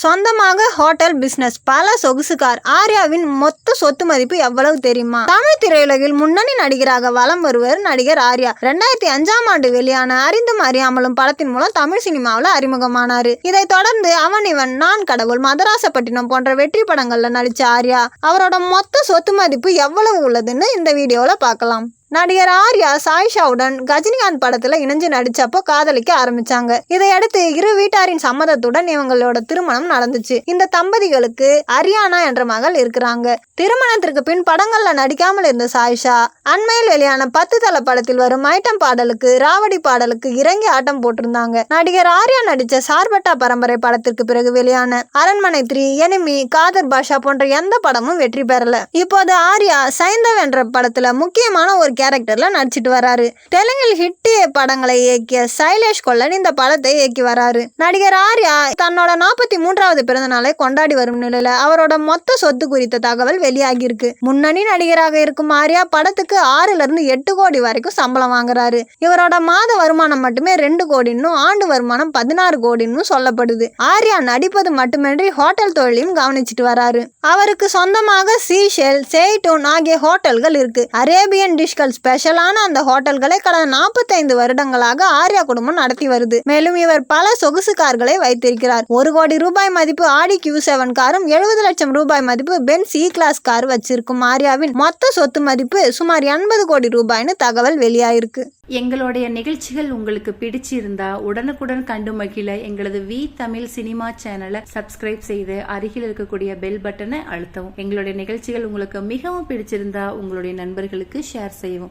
சொந்தமாக hotel business பல சொகுசுகார் ஆர்யாவின் மொத்த சொத்து மதிப்பு எவ்வளவு தெரியுமா? தமிழ் திரையுலகில் முன்னணி நடிகராக வலம் வருவர் நடிகர் ஆர்யா. ரெண்டாயிரத்தி அஞ்சாம் ஆண்டு வெளியான அறிந்தும் அறியாமலும் படத்தின் மூலம் தமிழ் சினிமாவில் அறிமுகமானாரு. இதைத் தொடர்ந்து அவன் இவன் நான் கடவுள் மதராசப்பட்டினம் போன்ற வெற்றி படங்கள்ல நடிச்ச ஆர்யா. அவரோட மொத்த சொத்து மதிப்பு எவ்வளவு உள்ளதுன்னு இந்த வீடியோவில் பார்க்கலாம். நடிகர் ஆர்யா சாயிஷாவுடன் கஜினிகாந்த் படத்துல இணைஞ்சு நடிச்சப்போ காதலிக்க ஆரம்பிச்சாங்க. இதையடுத்து இரு வீட்டாரின் சம்மதத்துடன் இவங்களோட திருமணம் நடந்துச்சு. இந்த தம்பதிகளுக்கு அரியானா என்ற மகள் இருக்கிறாங்க. திருமணத்திற்கு பின் படங்கள்ல நடிக்காமல் இருந்த சாயிஷா அண்மையில் வெளியான பத்து தல படத்தில் வரும் ஐட்டம் பாடலுக்கு ராவடி பாடலுக்கு இறங்கி ஆட்டம் போட்டிருந்தாங்க. நடிகர் ஆர்யா நடித்த சார்பட்டா பரம்பரை படத்திற்கு பிறகு வெளியான அரண்மனை த்ரீ எனிமி காதர் பாஷா போன்ற எந்த படமும் வெற்றி பெறல. இப்போது ஆர்யா சைந்தவ் என்ற படத்துல முக்கியமான ஒரு கேரக்டர்ல நடிச்சிட்டு வராரு. தெலுங்கில் ஹிட் படங்களை இயக்கிய சைலேஷ் கொல்லன் இந்த படத்தை இயக்கி வராரு. நடிகர் ஆர்யா தன்னோட நாற்பத்தி மூன்றாவது பிறந்த நாளை கொண்டாடி வரும் நிலையில அவரோட மொத்த சொத்து குறித்த தகவல் வெளியாகியிருக்கு. முன்னணி நடிகராக இருக்கும் ஆர்யா படத்துக்கு ஆறுல இருந்து எட்டு கோடி வரைக்கும் சம்பளம் வாங்குறாரு. இவரோட மாத வருமானம் மட்டுமே ரெண்டு கோடின்னும் ஆண்டு வருமானம் பதினாறு கோடின்னு சொல்லப்படுது. ஆர்யா நடிப்பது மட்டுமின்றி ஹோட்டல் தொழிலையும் கவனிச்சிட்டு வராரு. அவருக்கு சொந்தமாக சீஷெல் சேய்டூன் ஆகிய ஹோட்டல்கள் இருக்கு. அரேபியன் டிஷ்கள் ஸ்பெஷலான அந்த ஹோட்டல்களை கடந்த நாற்பத்தைந்து வருடங்களாக ஆர்யா குடும்பம் நடத்தி வருது. மேலும் இவர் பல சொகுசு கார்களை வைத்திருக்கிறார். ஒரு கோடி ரூபாய் மதிப்பு ஆடி கியூ செவன் காரும் எழுபது லட்சம் ரூபாய் மதிப்பு பென் சி கிளாஸ் கார் வச்சிருக்கும் ஆர்யாவின் மொத்த சொத்து மதிப்பு சுமார் எண்பது கோடி ரூபாய்னு தகவல் வெளியாயிருக்கு. எங்களுடைய நிகழ்ச்சிகள் உங்களுக்கு பிடிச்சிருந்தா உடனுக்குடன் கண்டு மகிழ எங்களது வி தமிழ் சினிமா சேனலை சப்ஸ்கிரைப் செய்து அருகில் இருக்கக்கூடிய பெல் பட்டனை அழுத்தவும். எங்களுடைய நிகழ்ச்சிகள் உங்களுக்கு மிகவும் பிடிச்சிருந்தா உங்களுடைய நண்பர்களுக்கு ஷேர் செய்யவும்.